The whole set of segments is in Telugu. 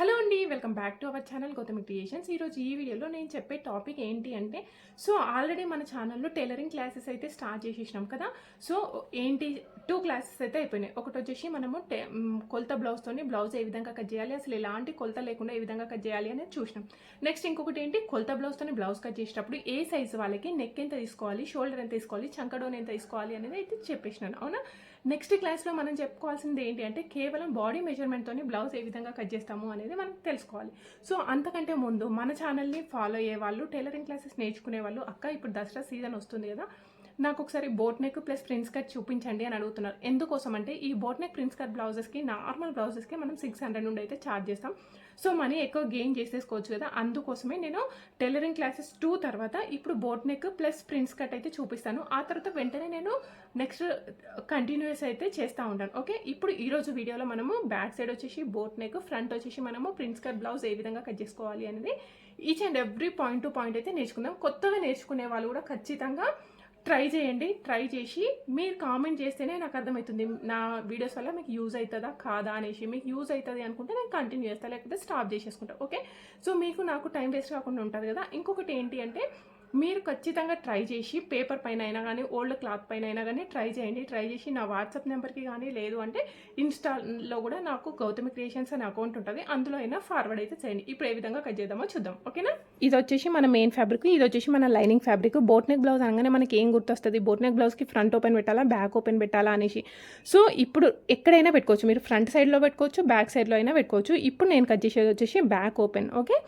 హలో అండి welcome back to our channel Gautami creations. ఈరోజు ఈ వీడియోలో నేను చెప్పే టాపిక్ ఏంటి అంటే సో ఆల్రెడీ మన ఛానల్లో టైలరింగ్ క్లాసెస్ అయితే స్టార్ట్ చేసేసినాం కదా. సో ఏంటి టూ క్లాసెస్ అయితే అయిపోయినాయి. ఒకటి వచ్చేసి మనము టే- కొలత బ్లౌజ్తోని బ్లౌజ్ ఏ విధంగా కట్ చేయాలి అసలు ఎలాంటి కొలత లేకుండా ఏ విధంగా కట్ చేయాలి అనేది చూసినాం. నెక్స్ట్ ఇంకొకటి ఏంటి కొలత బ్లౌజ్తోని బ్లౌజ్ కట్ చేసేటప్పుడు ఏ సైజు వాళ్ళకి నెక్ ఎంత తీసుకోవాలి షోల్డర్ ఎంత తీసుకోవాలి చంకడోన్ ఎంత తీసుకోవాలి అనేది అయితే చెప్పేసినాను. అవునా? నెక్స్ట్ క్లాస్లో మనం చెప్పుకోవాల్సింది ఏంటి అంటే కేవలం బాడీ మెజర్మెంట్తోని బ్లౌజ్ ఏ విధంగా కట్ చేస్తాము అనేది మనం తెలుసుకోవాలి. సో అంతకంటే ముందు మన ఛానల్ని ఫాలో అయ్యే వాళ్ళు టైలరింగ్ క్లాసెస్ నేర్చుకునే వాళ్ళు అక్క ఇప్పుడు దసరా సీజన్ వస్తుంది కదా నాకు ఒకసారి boat neck plus prince cut చూపించండి అని అడుగుతున్నారు. ఎందుకోసం అంటే ఈ బోట్ నెక్ ప్రిన్స్ కట్ బ్లౌజెస్కి నార్మల్ బ్లౌజెస్కి మనం సిక్స్ హండ్రెడ్ నుండి అయితే ఛార్జ్ చేస్తాం. సో మనీ ఎక్కువ గెయిన్ చేసేసుకోవచ్చు కదా. అందుకోసమే నేను టైలరింగ్ క్లాసెస్ టూ తర్వాత ఇప్పుడు boat neck plus prince cut అయితే చూపిస్తాను. ఆ తర్వాత వెంటనే నేను నెక్స్ట్ కంటిన్యూస్ అయితే చేస్తూ ఉంటాను. ఓకే ఇప్పుడు ఈరోజు వీడియోలో మనము బ్యాక్ సైడ్ వచ్చేసి బోట్ నెక్ ఫ్రంట్ వచ్చేసి మనము ప్రిన్స్ కట్ బ్లౌజ్ ఏ విధంగా కట్ చేసుకోవాలి అనేది each and every point to point అయితే నేర్చుకుందాం. కొత్తగా నేర్చుకునే వాళ్ళు కూడా ఖచ్చితంగా ట్రై చేయండి ట్రై చేసి మీరు కామెంట్ చేస్తేనే నాకు అర్థమవుతుంది. నా వీడియోస్ వల్ల మీకు యూజ్ అవుతుందా కాదా అనేసి. మీకు యూజ్ అవుతుంది అనుకుంటే నేను కంటిన్యూ చేస్తాను లేకపోతే స్టాప్ చేసేసుకుంటా ఓకే? సో మీకు నాకు టైం వేస్ట్ కాకుండా ఉంటుంది కదా. ఇంకొకటి ఏంటి అంటే మీరు ఖచ్చితంగా ట్రై చేసి పేపర్ పైన అయినా కానీ ఓల్డ్ క్లాత్ పైన అయినా కానీ ట్రై చేయండి. ట్రై చేసి నా వాట్సాప్ నెంబర్కి కానీ లేదు అంటే ఇన్స్టాలో కూడా నాకు గౌతమి క్రియేషన్స్ అనే అకౌంట్ ఉంటుంది. అందులో అయినా ఫార్వర్డ్ అయితే చేయండి. ఇప్పుడు ఏ విధంగా కట్ చేద్దామో చూద్దాం. ఓకేనా ఇది వచ్చేసి మన మెయిన్ ఫ్యాబ్రిక్ ఇది వచ్చేసి మన lining fabric boat neck blouse అనగానే మనకి ఏం గుర్తొస్తుంది? బోట్ నెక్ బ్లౌజ్కి ఫ్రంట్ ఓపెన్ పెట్టాలా? బ్యాక్ ఓపెన్ పెట్టాలా అనేసి. సో ఇప్పుడు ఎక్కడైనా పెట్టుకోవచ్చు. మీరు ఫ్రంట్ సైడ్లో పెట్టుకోవచ్చు బ్యాక్ సైడ్లో అయినా పెట్టుకోవచ్చు. ఇప్పుడు నేను కట్ చేసేది వచ్చేసి బ్యాక్ ఓపెన్ ఓకే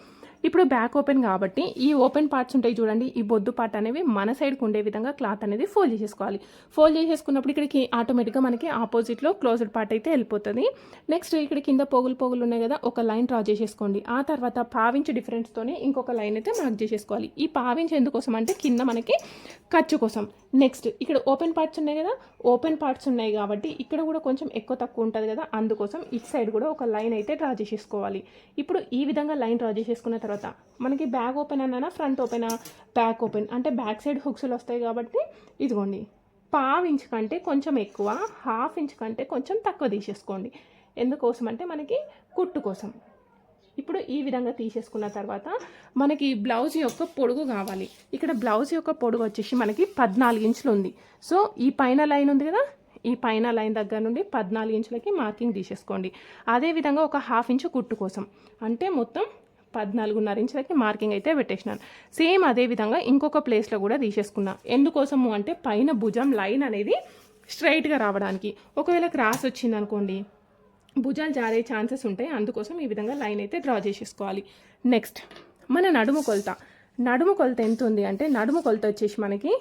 ఇప్పుడు బ్యాక్ ఓపెన్ కాబట్టి ఈ ఓపెన్ పార్ట్స్ ఉంటాయి చూడండి ఈ బొద్దు పార్ట్ అనేవి మన సైడ్కి ఉండే విధంగా క్లాత్ అనేది ఫోల్డ్ చేసేసుకోవాలి. ఫోల్డ్ చేసేసుకున్నప్పుడు ఇక్కడికి ఆటోమేటిక్గా మనకి ఆపోజిట్లో క్లోజ్డ్ పార్ట్ అయితే వెళ్ళిపోతుంది. నెక్స్ట్ ఇక్కడ కింద పోగులు పోగులు ఉన్నాయి కదా ఒక లైన్ డ్రా చేసేసుకోండి. ఆ తర్వాత పావించ్ డిఫరెన్స్తోనే ఇంకొక లైన్ అయితే మార్క్ చేసేసుకోవాలి. ఈ పావించ్ ఎందుకోసం అంటే కింద మనకి ఖర్చు కోసం. నెక్స్ట్ ఇక్కడ ఓపెన్ పార్ట్స్ ఉన్నాయి కదా ఓపెన్ పార్ట్స్ ఉన్నాయి కాబట్టి ఇక్కడ కూడా కొంచెం ఎక్కువ తక్కువ ఉంటుంది కదా అందుకోసం ఇటు సైడ్ కూడా ఒక లైన్ అయితే డ్రా చేసేసుకోవాలి. ఇప్పుడు ఈ విధంగా లైన్ డ్రా చేసేసుకున్న తర్వాత తర్వాత మనకి బ్యాగ్ ఓపెన్ అన్నానా? ఫ్రంట్ ఓపెనా? Back open. అంటే బ్యాక్ సైడ్ హుక్స్లు వస్తాయి కాబట్టి ఇదిగోండి. పావు ఇంచ్ కంటే కొంచెం ఎక్కువ హాఫ్ ఇంచ్ కంటే కొంచెం తక్కువ తీసేసుకోండి. ఎందుకోసం అంటే మనకి కుట్టు కోసం. ఇప్పుడు ఈ విధంగా తీసేసుకున్న తర్వాత మనకి బ్లౌజ్ యొక్క పొడుగు కావాలి. ఇక్కడ బ్లౌజ్ యొక్క పొడుగు వచ్చేసి మనకి పద్నాలుగు ఇంచులు ఉంది. సో ఈ పైన లైన్ ఉంది కదా? ఈ పైన లైన్ దగ్గర నుండి పద్నాలుగు ఇంచులకి మార్కింగ్ తీసేసుకోండి. అదేవిధంగా ఒక హాఫ్ ఇంచు కుట్టు కోసం. అంటే మొత్తం పద్నాలుగున్నర ఇంచులకి మార్కింగ్ అయితే పెట్టేసినాను. సేమ్ అదే విధంగా ఇంకొక ప్లేస్లో కూడా తీసేసుకున్నా. ఎందుకోసము అంటే పైన భుజం లైన్ అనేది స్ట్రైట్గా రావడానికి. ఒకవేళ క్రాస్ వచ్చింది అనుకోండి భుజాలు జారే ఛాన్సెస్ ఉంటాయి. అందుకోసం ఈ విధంగా లైన్ అయితే డ్రా చేసేసుకోవాలి. నెక్స్ట్ మన నడుము కొలత. నడుము కొలత ఎంత ఉంది అంటే నడుము కొలత వచ్చేసి మనకి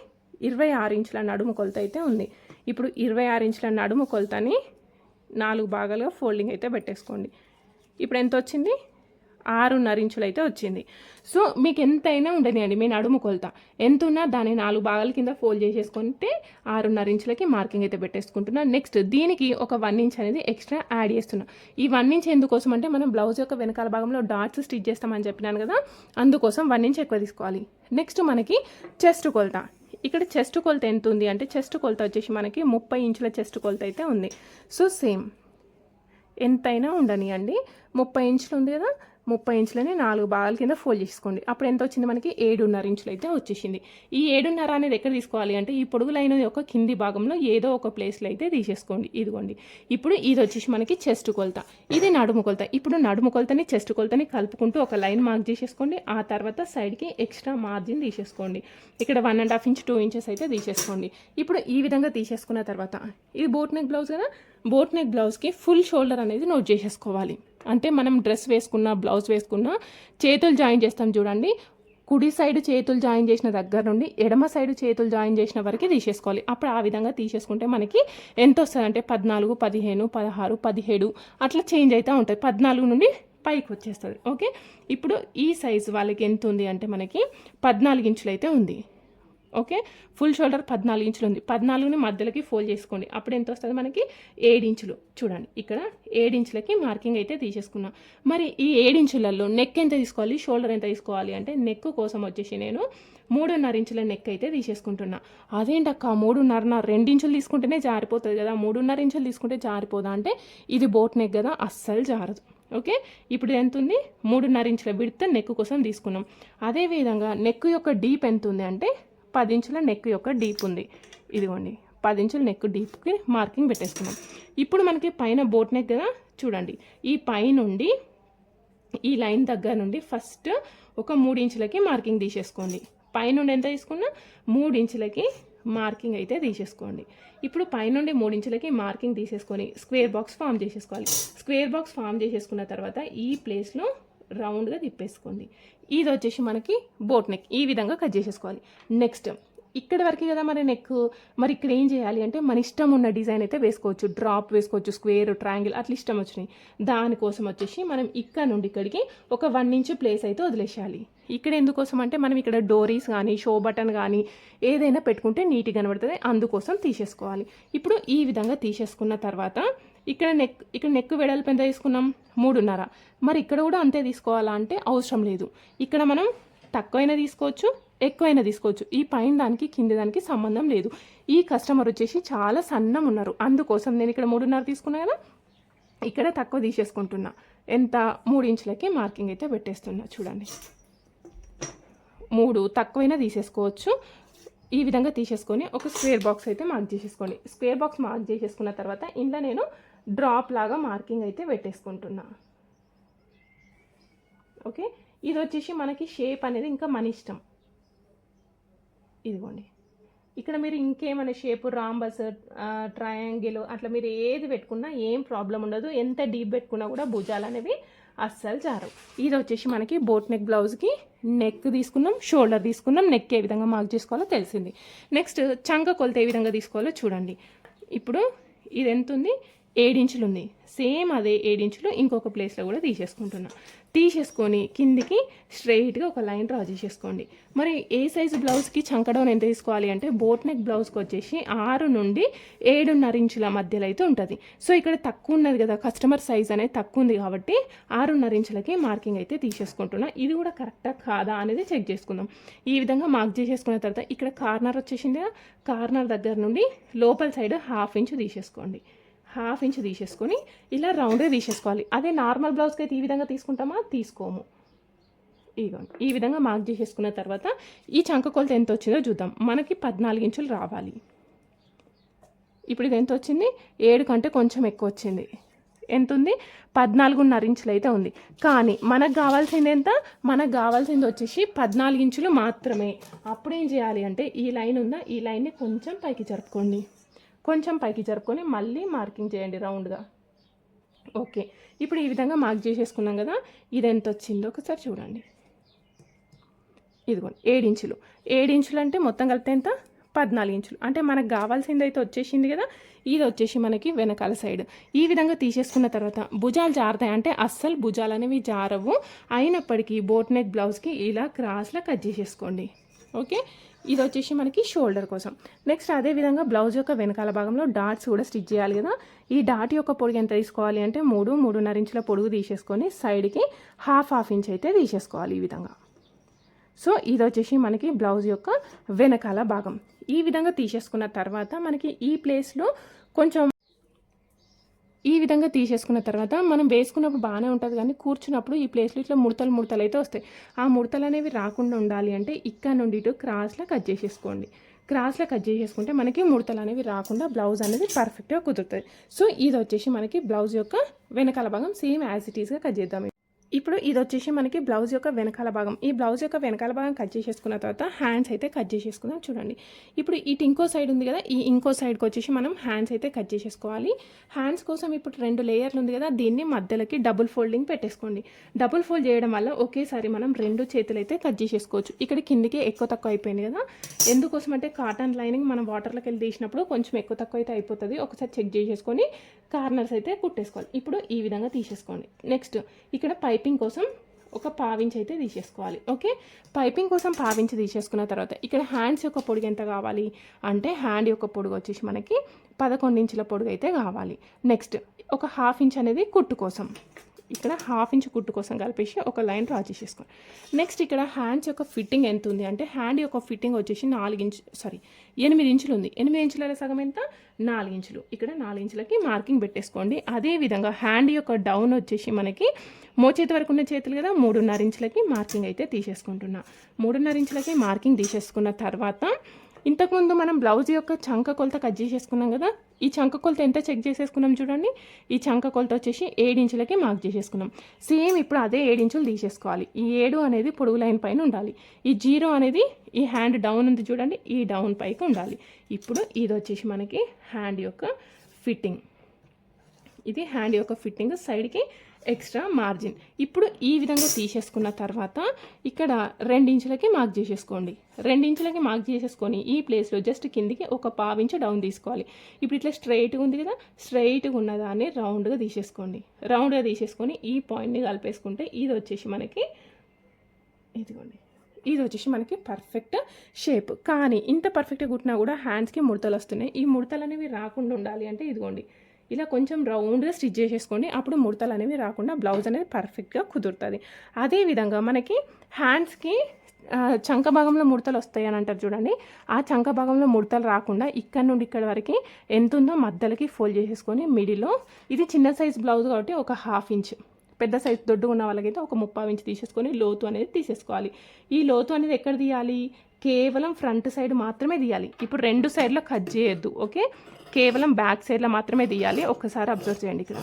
ఇరవై ఆరు ఇంచుల నడుము కొలత అయితే ఉంది. ఇప్పుడు ఇరవై ఆరు ఇంచుల నడుము కొలతని నాలుగు భాగాలుగా ఫోల్డింగ్ అయితే పెట్టేసుకోండి. ఇప్పుడు ఎంత వచ్చింది? ఆరున్నర ఇంచులు అయితే వచ్చింది. సో మీకు ఎంతైనా ఉండనియండి మీ నడుము కొలత. ఎంత ఉన్నా దాన్ని నాలుగు భాగాల కింద ఫోల్డ్ చేసేసుకుంటే ఆరున్నర ఇంచులకి మార్కింగ్ అయితే పెట్టేసుకుంటున్నా. నెక్స్ట్ దీనికి ఒక వన్ ఇంచ్ అనేది ఎక్స్ట్రా యాడ్ చేస్తున్నా. ఈ వన్ ఇంచ్ ఎందుకోసం అంటే మనం బ్లౌజ్ యొక్క వెనకాల భాగంలో డాట్స్ స్టిచ్ చేస్తామని చెప్పినాను కదా అందుకోసం వన్ ఇంచ్ ఎక్కువ తీసుకోవాలి. నెక్స్ట్ మనకి చెస్ట్ కొలత. ఇక్కడ చెస్ట్ కొలత ఎంత ఉంది అంటే చెస్ట్ కొలత వచ్చేసి మనకి ముప్పై ఇంచుల చెస్ట్ కొలత అయితే ఉంది. So same. ఎంతైనా ఉండనియండి ముప్పై ఇంచులు ఉంది కదా ముప్పై ఇంచులని నాలుగు భాగాల కింద ఫోల్డ్ చేసుకోండి. అప్పుడు ఎంత వచ్చింది మనకి? ఏడున్నర ఇంచులు అయితే వచ్చేసింది. ఈ ఏడున్నర అనేది ఎక్కడ తీసుకోవాలి అంటే ఈ పొడుగు లైన్ యొక్క కింది భాగంలో ఏదో ఒక ప్లేస్లో అయితే తీసేసుకోండి. ఇదిగోండి. ఇప్పుడు ఇది వచ్చేసి మనకి చెస్ట్ కొలత. ఇది నడుము కొలత. ఇప్పుడు నడుము కొలతని చెస్ట్ కొలతని కలుపుకుంటూ ఒక లైన్ మార్క్ చేసేసుకోండి. ఆ తర్వాత సైడ్కి ఎక్స్ట్రా మార్జిన్ తీసేసుకోండి. ఇక్కడ one and half inch two inches అయితే తీసేసుకోండి. ఇప్పుడు ఈ విధంగా తీసేసుకున్న తర్వాత ఇది బోట్ నెక్ బ్లౌజ్ కదా? బోట్ నెక్ బ్లౌజ్కి ఫుల్ షోల్డర్ అనేది నోట్ చేసేసుకోవాలి. అంటే మనం డ్రెస్ వేసుకున్న బ్లౌజ్ వేసుకున్న చేతులు జాయిన్ చేస్తాం చూడండి. కుడి సైడ్ చేతులు జాయిన్ చేసిన దగ్గర నుండి ఎడమ సైడ్ చేతులు జాయిన్ చేసిన వరకు తీసేసుకోవాలి. అప్పుడు ఆ విధంగా తీసేసుకుంటే మనకి ఎంత వస్తుంది అంటే పద్నాలుగు పదిహేను పదహారు పదిహేడు అట్లా చేంజ్ అవుతూ ఉంటుంది పద్నాలుగు నుండి పైకి వచ్చేస్తుంది. ఓకే? ఇప్పుడు ఈ సైజు వాళ్ళకి ఎంత ఉంది అంటే మనకి పద్నాలుగు ఇంచులు అయితే ఉంది. ఓకే? ఫుల్ షోల్డర్ పద్నాలుగు ఇంచులు ఉంది. పద్నాలుగుని మధ్యలోకి ఫోల్డ్ చేసుకోండి. అప్పుడు ఎంత వస్తుంది మనకి? ఏడు ఇంచులు. చూడండి. ఇక్కడ ఏడు ఇంచులకి మార్కింగ్ అయితే తీసేసుకున్నాం. మరి ఈ ఏడు ఇంచులలో నెక్ ఎంత తీసుకోవాలి? షోల్డర్ ఎంత తీసుకోవాలి? అంటే నెక్ కోసం వచ్చేసి నేను మూడున్నర ఇంచుల నెక్ అయితే తీసేసుకుంటున్నా. అదేంటక్క? మూడున్నర రెండించులు తీసుకుంటేనే జారిపోతుంది కదా. మూడున్నర ఇంచులు తీసుకుంటే జారిపోదా అంటే ఇది బోట్ నెక్ కదా. అస్సలు జారదు. ఓకే? ఇప్పుడు ఎంత ఉంది? మూడున్నర ఇంచుల విడత నెక్ కోసం తీసుకున్నాం. అదేవిధంగా నెక్ యొక్క డీప్ ఎంత ఉంది అంటే పది ఇంచుల నెక్ యొక్క డీప్ ఉంది. ఇదిగోండి పది ఇంచుల నెక్ డీప్కి మార్కింగ్ పెట్టేసుకున్నాం. ఇప్పుడు మనకి పైన బోట్ నెక్ కదా చూడండి. ఈ పైనుండి ఈ లైన్ దగ్గర నుండి ఫస్ట్ ఒక మూడు ఇంచులకి మార్కింగ్ తీసేసుకోండి. పైనుండి ఎంత తీసుకున్నా మూడు ఇంచులకి మార్కింగ్ అయితే తీసేసుకోండి. ఇప్పుడు పైనుండి మూడు ఇంచులకి మార్కింగ్ తీసేసుకొని స్క్వేర్ బాక్స్ ఫామ్ చేసేసుకోవాలి. స్క్వేర్ బాక్స్ ఫామ్ చేసేసుకున్న తర్వాత ఈ ప్లేస్లో రౌండ్గా తిప్పేసుకోండి. ఇది వచ్చేసి మనకి బోట్ నెక్. ఈ విధంగా కట్ చేసేసుకోవాలి. నెక్స్ట్ ఇక్కడ వరకు కదా మరి నెక్. మరి ఇక్కడ ఏం చేయాలి అంటే మన ఇష్టం ఉన్న డిజైన్ అయితే వేసుకోవచ్చు. డ్రాప్ వేసుకోవచ్చు స్క్వేర్ ట్రయాంగిల్ అట్లా ఇష్టం వచ్చినాయి. దానికోసం వచ్చేసి మనం ఇక్కడ నుండి ఇక్కడికి ఒక వన్ ఇంచ్ ప్లేస్ అయితే వదిలేసేయాలి. ఇక్కడ ఎందుకోసం అంటే మనం ఇక్కడ డోరీస్ కానీ షో బటన్ కానీ ఏదైనా పెట్టుకుంటే నీట్గా కనబడుతుంది. అందుకోసం తీసేసుకోవాలి. ఇప్పుడు ఈ విధంగా తీసేసుకున్న తర్వాత ఇక్కడ నెక్ ఇక్కడ నెక్ వెడల్పు ఎంత తీసుకున్నాం? మూడున్నర. మరి ఇక్కడ కూడా అంతే తీసుకోవాలా అంటే అవసరం లేదు. ఇక్కడ మనం తక్కువైనా తీసుకోవచ్చు ఎక్కువైనా తీసుకోవచ్చు. ఈ పైన దానికి కింది దానికి సంబంధం లేదు. ఈ కస్టమర్ వచ్చేసి చాలా సన్నం ఉన్నారు. అందుకోసం నేను ఇక్కడ మూడున్నర తీసుకున్నా కదా ఇక్కడ తక్కువ తీసేసుకుంటున్నా. ఎంత? మూడు ఇంచులకి మార్కింగ్ అయితే పెట్టేస్తున్నా. చూడండి. మూడు తక్కువైనా తీసేసుకోవచ్చు. ఈ విధంగా తీసేసుకొని ఒక స్క్వేర్ బాక్స్ అయితే మార్క్ చేసేసుకోండి. స్క్వేర్ బాక్స్ మార్క్ చేసేసుకున్న తర్వాత ఇంట్లో నేను డ్రాప్ లాగా మార్కింగ్ అయితే పెట్టేసుకుంటున్నా. ఓకే? ఇది వచ్చేసి మనకి షేప్ అనేది ఇంకా మన ఇష్టం. ఇదిగోండి. ఇక్కడ మీరు ఇంకేమైనా షేప్ రాంబస్ ట్రయాంగిల్ అట్లా మీరు ఏది పెట్టుకున్నా ఏం ప్రాబ్లం ఉండదు. ఎంత డీప్ పెట్టుకున్నా కూడా భుజాలు అనేవి అస్సలు జారవు. ఇది వచ్చేసి మనకి బోట్ నెక్ బ్లౌజ్కి నెక్ తీసుకున్నాం షోల్డర్ తీసుకున్నాం నెక్ ఏ విధంగా మార్క్ చేసుకోవాలో తెలిసింది. నెక్స్ట్ చంక కొలత ఏ విధంగా తీసుకోవాలో చూడండి. ఇప్పుడు ఇది ఎంత ఉంది? ఏడించులు ఉంది సేమ్ అదే ఏడించులు ఇంకొక ప్లేస్లో కూడా తీసేసుకుంటున్నా. తీసేసుకొని కిందికి స్ట్రైట్గా ఒక లైన్ డ్రా చేసేసుకోండి. మరి ఏ సైజు బ్లౌజ్కి చంకడం ఎంత తీసుకోవాలి అంటే బోట్ నెక్ బ్లౌజ్కి వచ్చేసి ఆరు నుండి ఏడున్నర ఇంచుల మధ్యలో అయితే ఉంటుంది. సో ఇక్కడ తక్కువ ఉన్నది కదా కస్టమర్ సైజ్ అనేది తక్కువ ఉంది కాబట్టి ఆరున్నర ఇంచులకి మార్కింగ్ అయితే తీసేసుకుంటున్నా. ఇది కూడా కరెక్టా కాదా అనేది చెక్ చేసుకుందాం. ఈ విధంగా మార్క్ చేసేసుకున్న తర్వాత ఇక్కడ కార్నర్ వచ్చేసింది కార్నర్ దగ్గర నుండి లోపల సైడ్ హాఫ్ ఇంచు తీసేసుకోండి. హాఫ్ ఇంచ్ తీసేసుకొని ఇలా రౌండ్గా తీసేసుకోవాలి. అదే నార్మల్ బ్లౌజ్కి అయితే ఈ విధంగా తీసుకుంటామా? తీసుకోము. ఇదిగోండి. ఈ విధంగా మార్క్ చేసేసుకున్న తర్వాత ఈ చంక కొలత ఎంత వచ్చిందో చూద్దాం. మనకి పద్నాలుగు ఇంచులు రావాలి. ఇప్పుడు ఇది ఎంత వచ్చింది? ఏడు కంటే కొంచెం ఎక్కువ వచ్చింది. ఎంత ఉంది? పద్నాలుగున్నర ఇంచులు అయితే ఉంది. కానీ మనకు కావాల్సింది ఎంత? మనకు కావాల్సింది వచ్చేసి పద్నాలుగు ఇంచులు మాత్రమే. అప్పుడు ఏం చేయాలి అంటే ఈ లైన్ ఉందా? ఈ లైన్ని కొంచెం పైకి జరుపుకోండి. కొంచెం పైకి జరుపుకొని మళ్ళీ మార్కింగ్ చేయండి రౌండ్గా. ఓకే. ఇప్పుడు ఈ విధంగా మార్క్ చేసేసుకున్నాం కదా ఇది ఎంత వచ్చిందో ఒకసారి చూడండి. ఇదిగోండి ఏడించులు ఏడించులు అంటే మొత్తం కలిపితే ఎంత? పద్నాలుగు ఇంచులు. అంటే మనకు కావాల్సింది అయితే వచ్చేసింది కదా ఇది వచ్చేసి మనకి వెనకాల సైడ్. ఈ విధంగా తీసేసుకున్న తర్వాత భుజాలు జారుతాయి అంటే అస్సలు భుజాలు అనేవి జారవు. అయినప్పటికీ బోట్ నెక్ బ్లౌజ్కి ఇలా క్రాస్లో కట్ చేసేసుకోండి. ఓకే? ఇది వచ్చేసి మనకి షోల్డర్ కోసం. నెక్స్ట్ అదే విధంగా బ్లౌజ్ యొక్క వెనకాల భాగంలో డాట్స్ కూడా స్టిచ్ చేయాలి కదా. ఈ డాట్ యొక్క పొడుగు ఎంత తీసుకోవాలి అంటే మూడు మూడున్నర ఇంచుల పొడుగు తీసేసుకొని సైడ్కి హాఫ్ హాఫ్ ఇంచ్ అయితే తీసేసుకోవాలి ఈ విధంగా. సో ఇది వచ్చేసి మనకి బ్లౌజ్ యొక్క వెనకాల భాగం. ఈ విధంగా తీసేసుకున్న తర్వాత మనకి ఈ ప్లేస్లో కొంచెం ఈ విధంగా తీసేసుకున్న తర్వాత మనం వేసుకున్నప్పుడు బాగానే ఉంటుంది కానీ కూర్చున్నప్పుడు ఈ ప్లేస్లో ఇట్లా ముడతలు ముడతలు అయితే వస్తాయి. ఆ ముడతలు అనేవి రాకుండా ఉండాలి అంటే ఇక్కడ నుండి ఇటు క్రాస్లో కట్ చేసేసుకోండి. క్రాస్లో కట్ చేసేసుకుంటే మనకి ముడతలు అనేవి రాకుండా బ్లౌజ్ అనేది పర్ఫెక్ట్గా కుదురుతుంది. సో ఇది వచ్చేసి మనకి బ్లౌజ్ యొక్క వెనకాల భాగం సేమ్ యాజ్ ఇట్ ఈస్గా కట్ చేద్దాం ఇప్పుడు ఇది వచ్చేసి మనకి బ్లౌజ్ యొక్క వెనకాల భాగం. ఈ బ్లౌజ్ యొక్క వెనకాల భాగం కట్ చేసేసుకున్న తర్వాత హ్యాండ్స్ అయితే కట్ చేసేసుకుందాం చూడండి. ఇప్పుడు ఇటు ఇంకో సైడ్ ఉంది కదా ఈ ఇంకో సైడ్కి వచ్చేసి మనం హ్యాండ్స్ అయితే కట్ చేసేసుకోవాలి. హ్యాండ్స్ కోసం ఇప్పుడు రెండు లేయర్లు ఉంది కదా దీన్ని మధ్యలోకి డబుల్ ఫోల్డింగ్ పెట్టేసుకోండి. డబుల్ ఫోల్డ్ చేయడం వల్ల ఒకేసారి మనం రెండు చేతులు అయితే కట్ చేసేసుకోవచ్చు. ఇక్కడ కిందికి ఎక్కువ తక్కువ అయిపోయింది కదా ఎందుకోసం అంటే కాటన్ లైనింగ్ మనం వాటర్లోకి వెళ్ళి తీసినప్పుడు కొంచెం ఎక్కువ తక్కువ అయితే అయిపోతుంది. ఒకసారి చెక్ చేసేసుకొని కార్నర్స్ అయితే కుట్టేసుకోవాలి. ఇప్పుడు ఈ విధంగా తీసేసుకోండి. నెక్స్ట్ ఇక్కడ పైపింగ్ కోసం ఒక పావించి అయితే తీసేసుకోవాలి. ఓకే? పైపింగ్ కోసం పావించి తీసేసుకున్న తర్వాత ఇక్కడ హ్యాండ్స్ యొక్క పొడుగు ఎంత కావాలి? అంటే హ్యాండ్ యొక్క పొడుగు వచ్చేసి మనకి పదకొండు ఇంచుల పొడుగు అయితే కావాలి. నెక్స్ట్ ఒక హాఫ్ ఇంచ్ అనేది కుట్టు కోసం. ఇక్కడ హాఫ్ ఇంచ్ కుట్టు కోసం కలిపేసి ఒక లైన్ డ్రా చేసేసుకోండి. నెక్స్ట్ ఇక్కడ హ్యాండ్స్ యొక్క ఫిట్టింగ్ ఎంత ఉంది అంటే హ్యాండ్ యొక్క ఫిట్టింగ్ వచ్చేసి నాలుగు ఇంచ్ సారీ ఎనిమిది ఇంచులు ఉంది. ఎనిమిది ఇంచుల సగం ఎంత? నాలుగు ఇంచులు. ఇక్కడ నాలుగు ఇంచులకి మార్కింగ్ పెట్టేసుకోండి. అదే విధంగా హ్యాండ్ యొక్క డౌన్ వచ్చేసి మనకి మోచేతి వరకు ఉన్న చేతులు కదా? మూడున్నర ఇంచులకి మార్కింగ్ అయితే తీసేసుకుంటున్నా. మూడున్నర ఇంచులకి మార్కింగ్ తీసేసుకున్న తర్వాత ఇంతకుముందు మనం బ్లౌజ్ యొక్క చంక కొలత కట్ చేసేసుకున్నాం కదా? ఈ చంక కొలత ఎంత చెక్ చేసేసుకున్నాం చూడండి. ఈ చంక కొలత వచ్చేసి ఏడించులకి మార్క్ చేసేసుకున్నాం. సేమ్ ఇప్పుడు అదే ఏడు ఇంచులు తీసేసుకోవాలి. ఈ ఏడు అనేది పొడుగు లైన్ పైన ఉండాలి. ఈ జీరో అనేది ఈ హ్యాండ్ డౌన్ ఉంది చూడండి. ఈ డౌన్ పైకి ఉండాలి. ఇప్పుడు ఇది వచ్చేసి మనకి హ్యాండ్ యొక్క ఫిట్టింగ్ ఇది హ్యాండ్ యొక్క ఫిట్టింగ్ సైడ్కి ఎక్స్ట్రా మార్జిన్. ఇప్పుడు ఈ విధంగా తీసేసుకున్న తర్వాత ఇక్కడ రెండించులకి మార్క్ చేసేసుకోండి. రెండించులకి మార్క్ చేసేసుకొని ఈ ప్లేస్లో జస్ట్ కిందికి ఒక పావించు డౌన్ తీసుకోవాలి. ఇప్పుడు ఇట్లా స్ట్రైట్గా ఉంది కదా స్ట్రైట్గా ఉన్నదాన్ని రౌండ్గా తీసేసుకోండి. రౌండ్గా తీసేసుకొని ఈ పాయింట్ని కలిపేసుకుంటే ఇది వచ్చేసి మనకి ఇదిగోండి. ఇది వచ్చేసి మనకి పర్ఫెక్ట్ షేప్. కానీ ఇంత పర్ఫెక్ట్గా కుట్టినా కూడా హ్యాండ్స్కి ముడతలు వస్తున్నాయి. ఈ ముడతలు అనేవి రాకుండా ఉండాలి అంటే ఇదిగోండి. ఇలా కొంచెం రౌండ్గా స్టిచ్ చేసేసుకోండి అప్పుడు ముడతలు అనేవి రాకుండా బ్లౌజ్ అనేది పర్ఫెక్ట్గా కుదురుతుంది. అదేవిధంగా మనకి హ్యాండ్స్కి చంక భాగంలో ముడతలు వస్తాయి అని అంటారు చూడండి. ఆ చంక భాగంలో ముడతలు రాకుండా ఇక్కడ నుండి ఇక్కడ వరకు ఎంత ఉందో మధ్యలకి ఫోల్డ్ చేసేసుకొని మిడిలో ఇది చిన్న సైజ్ బ్లౌజ్ కాబట్టి ఒక హాఫ్ ఇంచ్ పెద్ద సైజ్ దొడ్డు ఉన్న వాళ్ళకైతే ఒక ముప్పై ఇంచ్ తీసేసుకొని లోతు అనేది తీసేసుకోవాలి. ఈ లోతు అనేది ఎక్కడ తీయాలి? కేవలం ఫ్రంట్ సైడ్ మాత్రమే తీయాలి. ఇప్పుడు రెండు సైడ్లో కట్ చేయొద్దు ఓకే? కేవలం బ్యాక్ సైడ్లో మాత్రమే తీయాలి. ఒక్కసారి అబ్జర్వ్ చేయండి ఇక్కడ.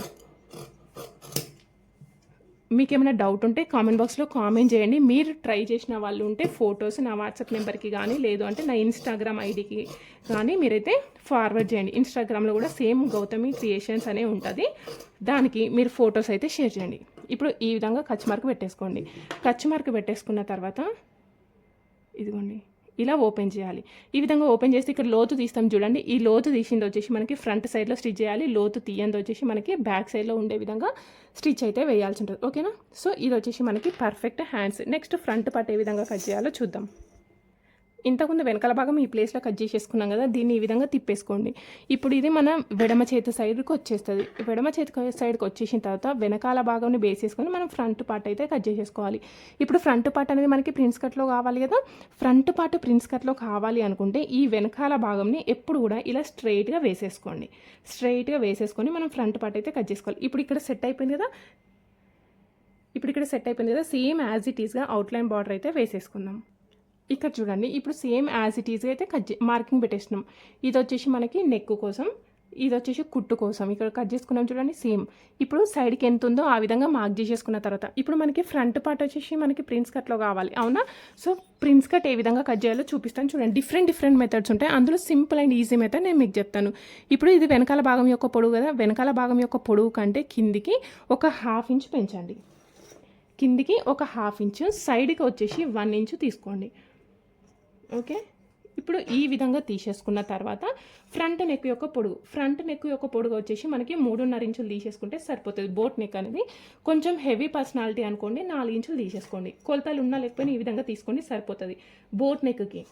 మీకు ఏమైనా డౌట్ ఉంటే కామెంట్ బాక్స్లో కామెంట్ చేయండి. మీరు ట్రై చేసిన వాళ్ళు ఉంటే ఫొటోస్ నా వాట్సాప్ నెంబర్కి కానీ లేదు అంటే నా ఇన్స్టాగ్రామ్ ఐడికి కానీ మీరైతే ఫార్వర్డ్ చేయండి. ఇన్స్టాగ్రామ్లో కూడా సేమ్ గౌతమి క్రియేషన్స్ అనే ఉంటుంది. దానికి మీరు ఫొటోస్ అయితే షేర్ చేయండి. ఇప్పుడు ఈ విధంగా కచ్ మార్క్ పెట్టేసుకోండి. కచ్ మార్క్ పెట్టేసుకున్న తర్వాత ఇదిగోండి ఇలా ఓపెన్ చేయాలి. ఈ విధంగా ఓపెన్ చేస్తే ఇక్కడ లోతు తీస్తాం చూడండి. ఈ లోతు తీసింది వచ్చేసి మనకి ఫ్రంట్ సైడ్లో స్టిచ్ చేయాలి. లోతు తీయంది వచ్చేసి మనకి బ్యాక్ సైడ్లో ఉండే విధంగా స్టిచ్ అయితే వేయాల్సి ఉంటుంది. ఓకేనా? సో ఇది వచ్చేసి మనకి perfect hands. Next front part ఏ విధంగా కట్ చేయాలో చూద్దాం. ఇంతకుముందు వెనకాల భాగం ఈ ప్లేస్లో కట్ చేసేసుకున్నాం కదా దీన్ని ఈ విధంగా తిప్పేసుకోండి. ఇప్పుడు ఇది మన వెడమ చేతి సైడ్కి వచ్చేస్తుంది. వెడమ చేతి సైడ్కి వచ్చేసిన తర్వాత వెనకాల భాగంని బేస్ చేసుకొని మనం ఫ్రంట్ పార్ట్ అయితే కట్ చేసేసుకోవాలి. ఇప్పుడు ఫ్రంట్ పార్ట్ అనేది మనకి ప్రిన్స్ కట్లో కావాలి కదా ఫ్రంట్ పార్ట్ ప్రిన్స్ కట్లో కావాలి అనుకుంటే ఈ వెనకాల భాగంని ఎప్పుడు కూడా ఇలా స్ట్రైట్గా వేసేసుకోండి. స్ట్రైట్గా వేసేసుకొని మనం ఫ్రంట్ పార్ట్ అయితే కట్ చేసుకోవాలి. ఇప్పుడు ఇక్కడ సెట్ అయిపోయింది కదా ఇప్పుడు ఇక్కడ సెట్ అయిపోయింది కదా సేమ్ యాజ్ ఇట్ ఈస్గా అవుట్లైన్ బార్డర్ అయితే వేసేసుకుందాం. ఇక్కడ చూడండి ఇప్పుడు సేమ్ యాజ్ ఇట్ ఈజ్గా అయితే కట్ మార్కింగ్ పెట్టేసినాం. ఇది వచ్చేసి మనకి నెక్ కోసం ఇది వచ్చేసి కుట్టు కోసం. ఇక్కడ కట్ చేసుకున్నాం చూడండి సేమ్ ఇప్పుడు సైడ్కి ఎంత ఉందో ఆ విధంగా మార్క్ చేసేసుకున్న తర్వాత ఇప్పుడు మనకి ఫ్రంట్ పార్ట్ వచ్చేసి మనకి ప్రిన్స్ కట్లో కావాలి అవునా? సో ప్రిన్స్ కట్ ఏ విధంగా కట్ చేయాలో చూపిస్తాను చూడండి. డిఫరెంట్ డిఫరెంట్ మెథడ్స్ ఉంటాయి. అందులో సింపుల్ అండ్ ఈజీ మెథడ్ నేను మీకు చెప్తాను. ఇప్పుడు ఇది వెనకాల భాగం యొక్క పొడవు కదా వెనకాల భాగం యొక్క పొడవు కంటే కిందికి ఒక హాఫ్ ఇంచ్ పెంచండి. కిందికి ఒక హాఫ్ ఇంచ్ సైడ్కి వచ్చేసి వన్ ఇంచ్ తీసుకోండి. ఓకే? ఇప్పుడు ఈ విధంగా తీసేసుకున్న తర్వాత ఫ్రంట్ నెక్ యొక్క పొడుగు ఫ్రంట్ నెక్ యొక్క పొడుగు వచ్చేసి మనకి మూడున్నర ఇంచులు తీసేసుకుంటే సరిపోతుంది. బోట్ నెక్ అనేది కొంచెం హెవీ పర్సనాలిటీ అనుకోండి నాలుగు ఇంచులు తీసేసుకోండి. కొలతలు ఉన్నా లేకపోయినా ఈ విధంగా తీసుకోండి సరిపోతుంది. బోట్ నెక్కి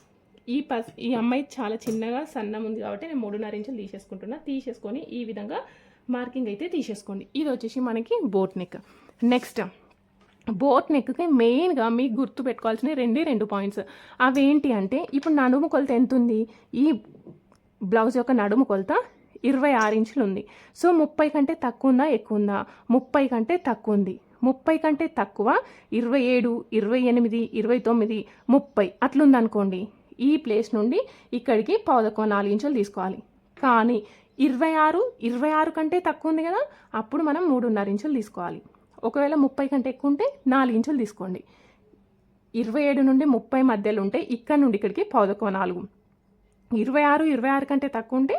ఈ పర్స్ ఈ అమ్మాయి చాలా చిన్నగా సన్నం ఉంది కాబట్టి నేను మూడున్నర ఇంచులు తీసేసుకుంటున్నా. తీసేసుకొని ఈ విధంగా మార్కింగ్ అయితే తీసేసుకోండి. ఇది వచ్చేసి మనకి బోట్ నెక్. నెక్స్ట్ బోట్ నెక్కి మెయిన్గా మీకు గుర్తు పెట్టుకోవాల్సిన రెండే రెండు పాయింట్స్. అవేంటి అంటే ఇప్పుడు నడుము కొలత ఎంత ఉంది ఈ బ్లౌజ్ యొక్క నడుము కొలత ఇరవై ఆరు ఇంచులు ఉంది. సో ముప్పై కంటే తక్కువ ఉందా? ఎక్కువ ఉందా? ముప్పై కంటే తక్కువ ఉంది. ముప్పై కంటే తక్కువ ఇరవై ఏడు ఇరవై ఎనిమిది ఇరవై తొమ్మిది ముప్పై అట్లుందనుకోండి. ఈ ప్లేస్ నుండి ఇక్కడికి పావుదక్కువ నాలుగు ఇంచులు తీసుకోవాలి. కానీ ఇరవై ఆరు ఇరవై ఆరు కంటే తక్కువ ఉంది కదా? అప్పుడు మనం మూడున్నర ఇంచులు తీసుకోవాలి. ఒకవేళ ముప్పై కంటే ఎక్కువ ఉంటే నాలుగు ఇంచులు తీసుకోండి. ఇరవై ఏడు నుండి ముప్పై మధ్యలో ఉంటే ఇక్కడ నుండి ఇక్కడికి పావుదక్కువ నాలుగు. ఇరవై ఆరు ఇరవై ఆరు కంటే తక్కువ ఉంటే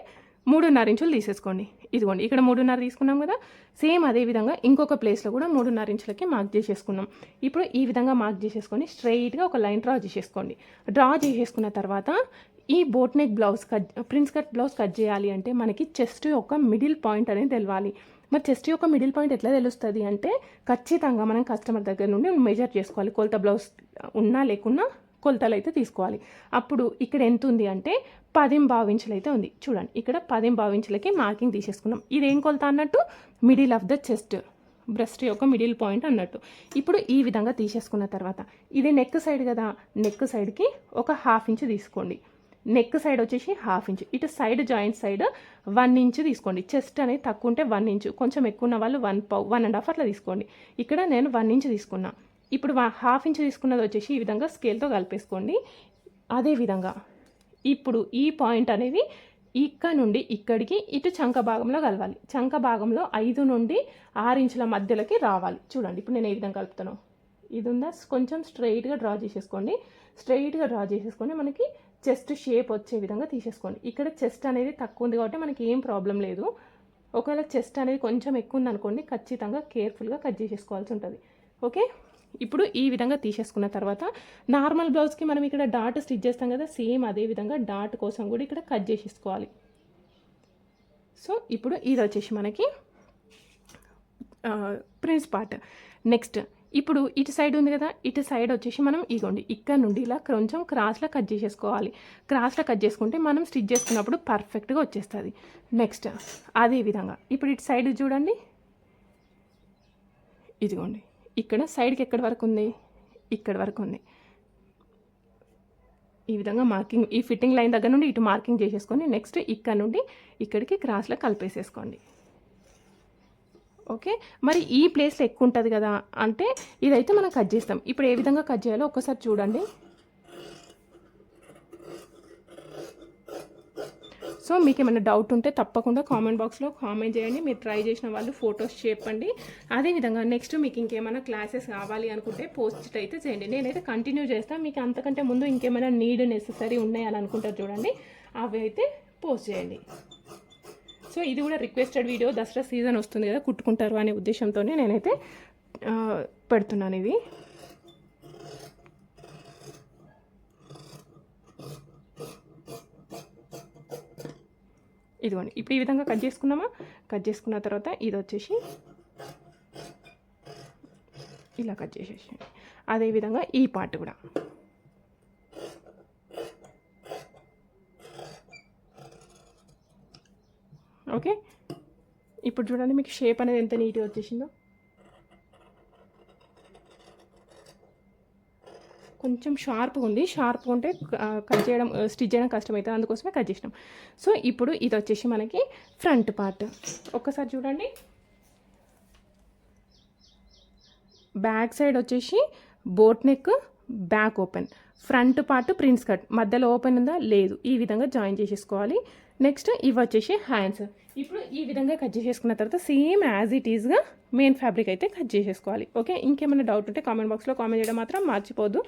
మూడున్నర ఇంచులు తీసేసుకోండి. ఇదిగోండి ఇక్కడ మూడున్నర తీసుకున్నాం కదా సేమ్ అదే విధంగా ఇంకొక ప్లేస్లో కూడా మూడున్నర ఇంచులకి మార్క్ చేసేసుకున్నాం. ఇప్పుడు ఈ విధంగా మార్క్ చేసేసుకొని స్ట్రైట్గా ఒక లైన్ డ్రా చేసేసుకోండి. డ్రా చేసేసుకున్న తర్వాత ఈ boat neck blouse cut prince cut blouse cut చేయాలి అంటే మనకి చెస్ట్ యొక్క మిడిల్ పాయింట్ అనేది తెలవాలి. మరి చెస్ట్ యొక్క మిడిల్ పాయింట్ ఎట్లా తెలుస్తుంది అంటే ఖచ్చితంగా మనం కస్టమర్ దగ్గర నుండి మెజర్ చేసుకోవాలి. కొలత బ్లౌజ్ ఉన్నా లేకున్నా కొలతలు అయితే తీసుకోవాలి. అప్పుడు ఇక్కడ ఎంత ఉంది అంటే పదిం భావించులు అయితే ఉంది. చూడండి ఇక్కడ పదిం భావించులకి మార్కింగ్ తీసేసుకున్నాం. ఇదేం కొలత అన్నట్టు? Middle of the chest breast యొక్క మిడిల్ పాయింట్ అన్నట్టు. ఇప్పుడు ఈ విధంగా తీసేసుకున్న తర్వాత ఇది నెక్ సైడ్ కదా నెక్ సైడ్కి ఒక హాఫ్ ఇంచ్ తీసుకోండి. నెక్ సైడ్ వచ్చేసి హాఫ్ ఇంచ్ ఇటు side joint side one inch తీసుకోండి. చెస్ట్ అనేది తక్కువ ఉంటే వన్ ఇంచ్ కొంచెం ఎక్కువ ఉన్న వాళ్ళు వన్ పౌ వన్ అండ్ హాఫ్ అట్లా తీసుకోండి. ఇక్కడ నేను వన్ ఇంచ్ తీసుకున్నా. ఇప్పుడు హాఫ్ ఇంచ్ తీసుకున్నది వచ్చేసి ఈ విధంగా స్కేల్తో కలిపేసుకోండి. అదే విధంగా ఇప్పుడు ఈ పాయింట్ అనేది ఇక్కడ నుండి ఇక్కడికి ఇటు చంక భాగంలో కలవాలి. చంక భాగంలో ఐదు నుండి ఆరు ఇంచుల మధ్యలోకి రావాలి. చూడండి ఇప్పుడు నేను ఏ విధంగా కలుపుతాను. ఇది ఉందా? కొంచెం స్ట్రైట్గా డ్రా చేసేసుకోండి. స్ట్రైట్గా డ్రా చేసేసుకొని మనకి చెస్ట్ షేప్ వచ్చే విధంగా తీసేసుకోండి. ఇక్కడ చెస్ట్ అనేది తక్కువ ఉంది కాబట్టి మనకి ఏం ప్రాబ్లం లేదు. ఒకవేళ చెస్ట్ అనేది కొంచెం ఎక్కువ ఉంది అనుకోండి ఖచ్చితంగా కేర్ఫుల్గా కట్ చేసేసుకోవాల్సి ఉంటుంది. ఓకే? ఇప్పుడు ఈ విధంగా తీసేసుకున్న తర్వాత నార్మల్ బ్లౌజ్కి మనం ఇక్కడ డాట్ స్టిచ్ చేస్తాం కదా సేమ్ అదే విధంగా డాట్ కోసం కూడా ఇక్కడ కట్ చేసేసుకోవాలి. సో ఇప్పుడు ఇది వచ్చేసి మనకి ప్రిన్స్ పార్ట్. నెక్స్ట్ ఇప్పుడు ఇటు సైడ్ ఉంది కదా ఇటు సైడ్ వచ్చేసి మనం ఇగోండి ఇక్కడ నుండి ఇలా కొంచెం క్రాస్లో కట్ చేసేసుకోవాలి. క్రాస్లో కట్ చేసుకుంటే మనం స్టిచ్ చేసుకున్నప్పుడు పర్ఫెక్ట్గా వచ్చేస్తుంది. నెక్స్ట్ అదే విధంగా. ఇప్పుడు ఇటు సైడ్ చూడండి. ఇదిగోండి ఇక్కడ సైడ్కి ఎక్కడి వరకు ఉంది? ఇక్కడ వరకు ఉంది. ఈ విధంగా మార్కింగ్ ఈ ఫిట్టింగ్ లైన్ దగ్గర నుండి ఇటు మార్కింగ్ చేసేసుకొని నెక్స్ట్ ఇక్కడ నుండి ఇక్కడికి క్రాస్లో కలిపేసేసుకోండి. ఓకే? మరి ఈ ప్లేస్లో ఎక్కువ ఉంటుంది కదా అంటే ఇదైతే మనం కట్ చేస్తాం. ఇప్పుడు ఏ విధంగా కట్ చేయాలో ఒక్కసారి చూడండి. సో మీకు ఏమైనా డౌట్ ఉంటే తప్పకుండా కామెంట్ బాక్స్లో కామెంట్ చేయండి. మీరు ట్రై చేసిన వాళ్ళు ఫొటోస్ చెప్పండి. అదేవిధంగా నెక్స్ట్ మీకు ఇంకేమైనా క్లాసెస్ కావాలి అనుకుంటే పోస్ట్ అయితే చేయండి. నేనైతే కంటిన్యూ చేస్తాను మీకు అంతకంటే ముందు ఇంకేమైనా నీడ్ నెససరీ ఉన్నాయని అనుకుంటారు చూడండి. అవి అయితే పోస్ట్ చేయండి. సో ఇది కూడా రిక్వెస్టెడ్ వీడియో దసరా సీజన్ వస్తుంది కదా కుట్టుకుంటారు అనే ఉద్దేశంతోనే నేనైతే పెడుతున్నాను ఇది ఇదిగోండి ఇప్పుడు ఈ విధంగా కట్ చేసుకున్నామా? కట్ చేసుకున్న తర్వాత ఇది వచ్చేసి ఇలా కట్ చేసేసి అదేవిధంగా ఈ పార్ట్ కూడా. ఓకే. ఇప్పుడు చూడండి మీకు షేప్ అనేది ఎంత నీట్గా వచ్చేసిందో. కొంచెం షార్ప్గా ఉంది. షార్ప్గా ఉంటే కట్ చేయడం స్టిచ్ చేయడం కష్టమవుతుంది. అందుకోసమే కట్ చేసినాం. సో ఇప్పుడు ఇది వచ్చేసి మనకి ఫ్రంట్ పార్ట్. ఒక్కసారి చూడండి. బ్యాక్ సైడ్ వచ్చేసి boat neck back open. Front part prince cut. మధ్యలో ఓపెన్ ఉందా? లేదు. ఈ విధంగా జాయిన్ చేసేసుకోవాలి. నెక్స్ట్ ఇవి వచ్చేసి హ్యాండ్స్. ఇప్పుడు ఈ విధంగా కట్ చేసేసుకున్న తర్వాత సేమ్ యాజ్ ఇట్ ఈస్గా మెయిన్ ఫ్యాబ్రిక్ అయితే కట్ చేసేసుకోవాలి. ఓకే? ఇంకేమైనా డౌట్ ఉంటే కామెంట్ బాక్స్లో కామెంట్ చేయడం మాత్రం మర్చిపోద్దు